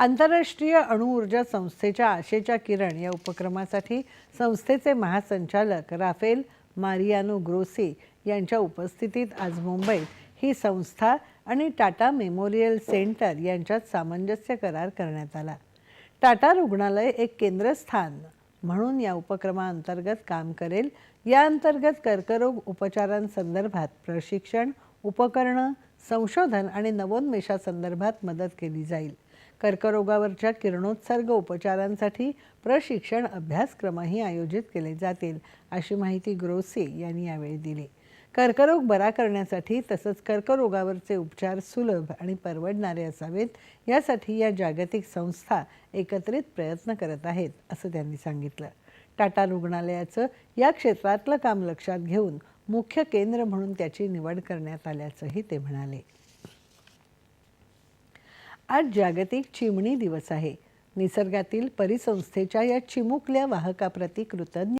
आंतरराष्ट्रीय अणुऊर्जा संस्थेच्या आशेच्या किरण या उपक्रमासाठी संस्थेचे महासंचालक राफेल मारियानो ग्रोसी यांच्या उपस्थितीत आज मुंबईत ही संस्था आणि टाटा मेमोरियल सेंटर यांच्यात सामंजस्य करार करण्यात आला. टाटा रुग्णालय एक केंद्रस्थान म्हणून या उपक्रमाअंतर्गत काम करेल. या अंतर्गत कर्करोग उपचारांसंदर्भात प्रशिक्षण उपकरणं संशोधन आणि नवोन्मेषासंदर्भात मदत केली जाईल. कर्करोगावरच्या किरणोत्सर्ग उपचारांसाठी प्रशिक्षण अभ्यासक्रमही आयोजित केले जातील अशी माहिती ग्रोसे यांनी यावेळी दिली. कर्करोग बरा करण्यासाठी तसंच कर्करोगावरचे उपचार सुलभ आणि परवडणारे असावेत यासाठी या जागतिक संस्था एकत्रित प्रयत्न करत आहेत असं त्यांनी सांगितलं. टाटा रुग्णालयाचं या क्षेत्रातलं काम लक्षात घेऊन मुख्य केंद्र म्हणून त्याची निवड करण्यात आल्याचंही ते म्हणाले. आज जागतिक चिमणी दिवस आहे. निसर्गातील परिसंस्थेच्या या चिमुकल्या वाहकाप्रती कृतज्ञ